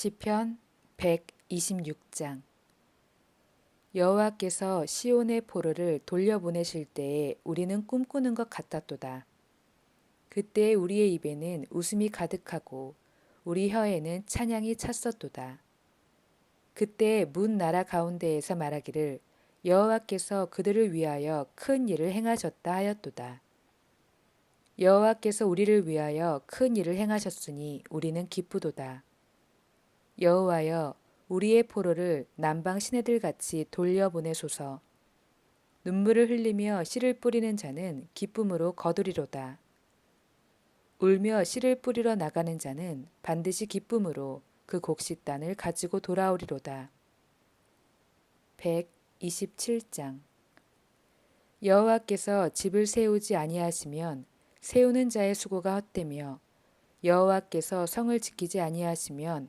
시편 126장 여호와께서 시온의 포로를 돌려보내실 때에 우리는 꿈꾸는 것 같았도다. 그때 우리의 입에는 웃음이 가득하고 우리 혀에는 찬양이 찼었도다. 그때 문 나라 가운데에서 말하기를 여호와께서 그들을 위하여 큰 일을 행하셨다 하였도다. 여호와께서 우리를 위하여 큰 일을 행하셨으니 우리는 기쁘도다. 여호와여 우리의 포로를 남방 시내들 같이 돌려보내소서. 눈물을 흘리며 씨를 뿌리는 자는 기쁨으로 거두리로다. 울며 씨를 뿌리러 나가는 자는 반드시 기쁨으로 그 곡식단을 가지고 돌아오리로다. 127장 여호와께서 집을 세우지 아니하시면 세우는 자의 수고가 헛되며 여호와께서 성을 지키지 아니하시면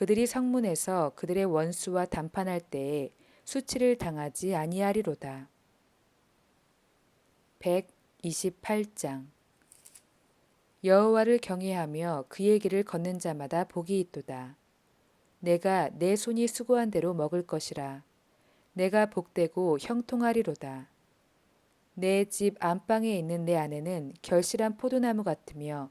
그들이 성문에서 그들의 원수와 담판할 때에 수치를 당하지 아니하리로다. 128장 여호와를 경외하며 그의 길을 걷는 자마다 복이 있도다. 내가 내 손이 수고한 대로 먹을 것이라. 내가 복되고 형통하리로다. 내 집 안방에 있는 내 아내는 결실한 포도나무 같으며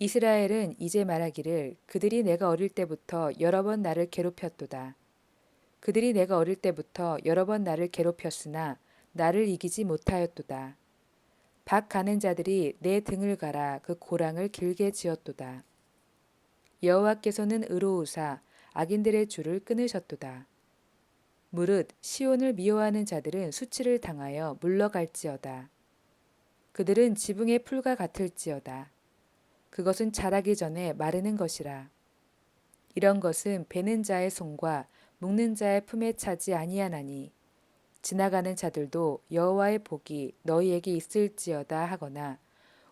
이스라엘은 이제 말하기를 그들이 내가 어릴 때부터 여러 번 나를 괴롭혔도다. 그들이 내가 어릴 때부터 여러 번 나를 괴롭혔으나 나를 이기지 못하였도다. 박 가는 자들이 내 등을 갈아 그 고랑을 길게 지었도다. 여호와께서는 의로우사 악인들의 줄을 끊으셨도다. 무릇 시온을 미워하는 자들은 수치를 당하여 물러갈지어다. 그들은 지붕의 풀과 같을지어다. 그것은 자라기 전에 마르는 것이라. 이런 것은 베는 자의 손과 묶는 자의 품에 차지 아니하나니 지나가는 자들도 여호와의 복이 너희에게 있을지어다 하거나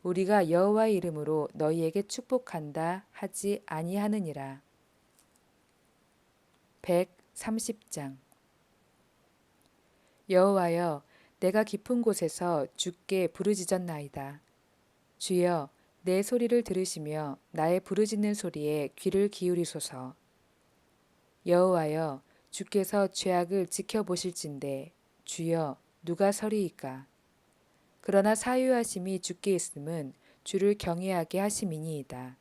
우리가 여호와의 이름으로 너희에게 축복한다 하지 아니하느니라. 130장 여호와여 내가 깊은 곳에서 주께 부르짖었나이다. 주여 내 소리를 들으시며 나의 부르짖는 소리에 귀를 기울이소서. 여호와여 주께서 죄악을 지켜보실진데 주여 누가 서리이까? 그러나 사유하심이 주께 있음은 주를 경외하게 하심이니이다.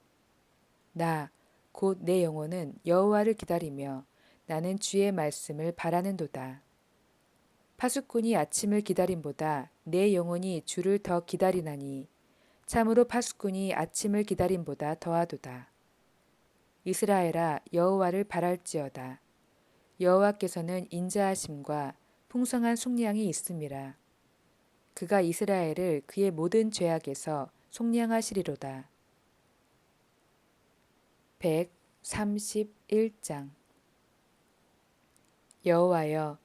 나 곧 내 영혼은 여호와를 기다리며 나는 주의 말씀을 바라는도다. 파수꾼이 아침을 기다림보다 내 영혼이 주를 더 기다리나니 참으로 파수꾼이 아침을 기다림보다 더하도다. 이스라엘아 여호와를 바랄지어다. 여호와께서는 인자하심과 풍성한 속량이 있음이라. 그가 이스라엘을 그의 모든 죄악에서 속량하시리로다. 131장 여호와여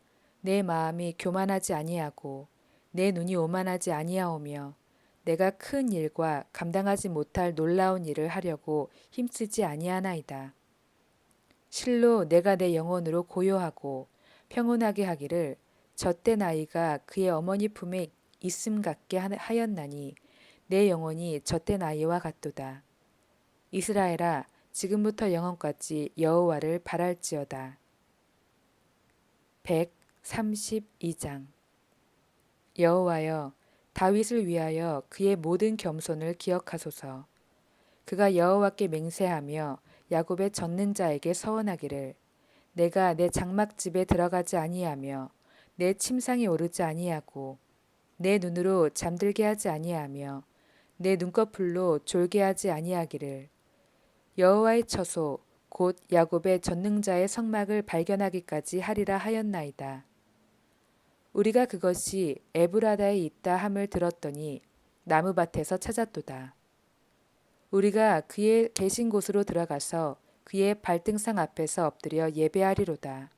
내 마음이 교만하지 아니하고 내 눈이 오만하지 아니하오며 내가 큰 일과 감당하지 못할 놀라운 일을 하려고 힘쓰지 아니하나이다. 실로 내가 내 영혼으로 고요하고 평온하게 하기를 젖대 나이가 그의 어머니 품에 있음 같게 하였나니 내 영혼이 젖대 나이와 같도다. 이스라엘아 지금부터 영원까지 여호와를 바랄지어다. 132장 여호와여 다윗을 위하여 그의 모든 겸손을 기억하소서. 그가 여호와께 맹세하며 야곱의 젖는 자에게 서원하기를 내가 내 장막집에 들어가지 아니하며 내 침상에 오르지 아니하고 내 눈으로 잠들게 하지 아니하며 내 눈꺼풀로 졸게 하지 아니하기를 여호와의 처소 곧 야곱의 전능자의 성막을 발견하기까지 하리라 하였나이다. 우리가 그것이 에브라다에 있다 함을 들었더니 나무밭에서 찾았도다. 우리가 그의 계신 곳으로 들어가서 그의 발등상 앞에서 엎드려 예배하리로다.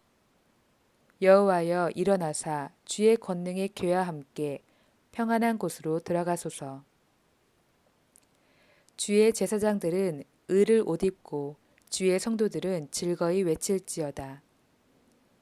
여호와여 일어나사 주의 권능의 교와 함께 평안한 곳으로 들어가소서. 주의 제사장들은 의를 옷 입고 주의 성도들은 즐거이 외칠지어다.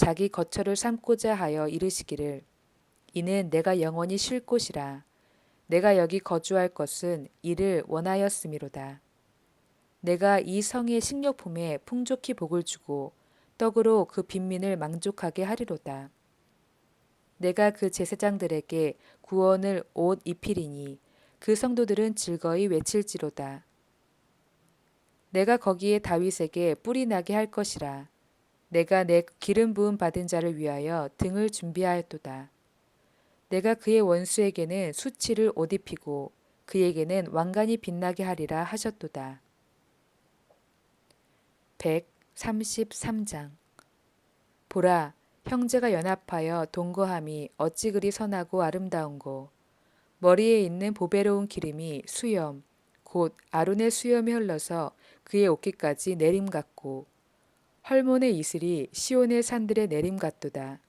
자기 거처를 삼고자 하여 이르시기를 이는 내가 영원히 쉴 곳이라 내가 여기 거주할 것은 이를 원하였음이로다. 내가 이 성의 식료품에 풍족히 복을 주고 떡으로 그 빈민을 만족하게 하리로다. 내가 그 제사장들에게 구원을 옷 입히리니 그 성도들은 즐거이 외칠지로다. 내가 거기에 다윗에게 뿔이 나게 할 것이라. 내가 내 기름 부음 받은 자를 위하여 등을 준비하였도다. 내가 그의 원수에게는 수치를 옷 입히고 그에게는 왕관이 빛나게 하리라 하셨도다. 133장 보라 형제가 연합하여 동거함이 어찌 그리 선하고 아름다운고 머리에 있는 보배로운 기름이 수염 곧 아론의 수염이 흘러서 그의 옷깃까지 내림 같고 헐몬의 이슬이 시온의 산들의 내림 같도다.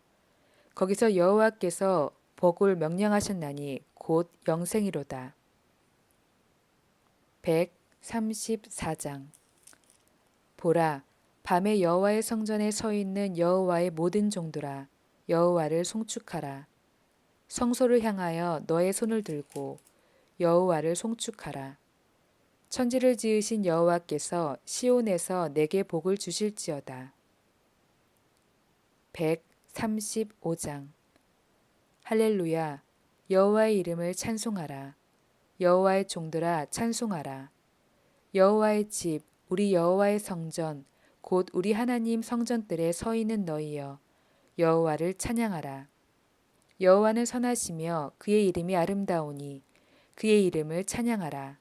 거기서 여호와께서 복을 명령하셨나니 곧 영생이로다. 134장 보라 밤에 여호와의 성전에 서 있는 여호와의 모든 종들아 여호와를 송축하라 성소를 향하여 너의 손을 들고 여호와를 송축하라 천지를 지으신 여호와께서 시온에서 내게 복을 주실지어다. 135장. 할렐루야. 여호와의 이름을 찬송하라. 여호와의 종들아 찬송하라. 여호와의 집 우리 여호와의 성전 곧 우리 하나님 성전들에 서 있는 너희여 여호와를 찬양하라. 여호와는 선하시며 그의 이름이 아름다우니 그의 이름을 찬양하라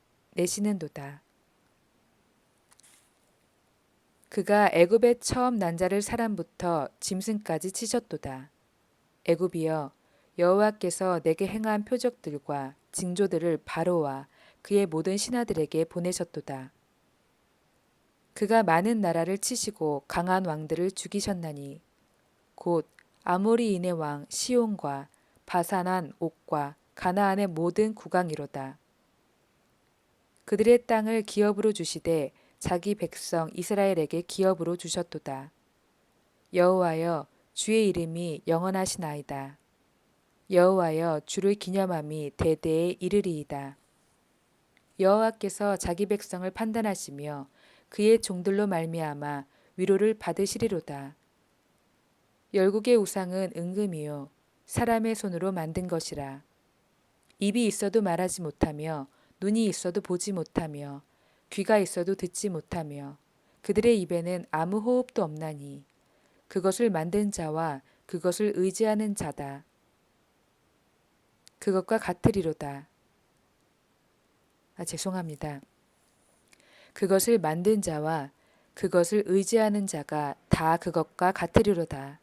내시는도다. 그가 애굽의 처음 난 자를 사람부터 짐승까지 치셨도다. 애굽이여 여호와께서 내게 행한 표적들과 징조들을 바로와 그의 모든 신하들에게 보내셨도다. 그가 많은 나라를 치시고 강한 왕들을 죽이셨나니 곧 아모리인의 왕 시온과 바산한 옥과 가나안의 모든 국왕이로다. 그들의 땅을 기업으로 주시되 자기 백성 이스라엘에게 기업으로 주셨도다. 여호와여 주의 이름이 영원하시나이다. 여호와여 주를 기념함이 대대에 이르리이다. 여호와께서 자기 백성을 판단하시며 그의 종들로 말미암아 위로를 받으시리로다. 열국의 우상은 은금이요 사람의 손으로 만든 것이라. 입이 있어도 말하지 못하며 눈이 있어도 보지 못하며 귀가 있어도 듣지 못하며 그들의 입에는 아무 호흡도 없나니 그것을 만든 자와 그것을 의지하는 자다. 그것과 같으리로다. 아, 죄송합니다. 그것을 만든 자와 그것을 의지하는 자가 다 그것과 같으리로다.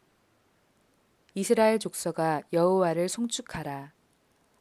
이스라엘 족속아 여호와를 송축하라.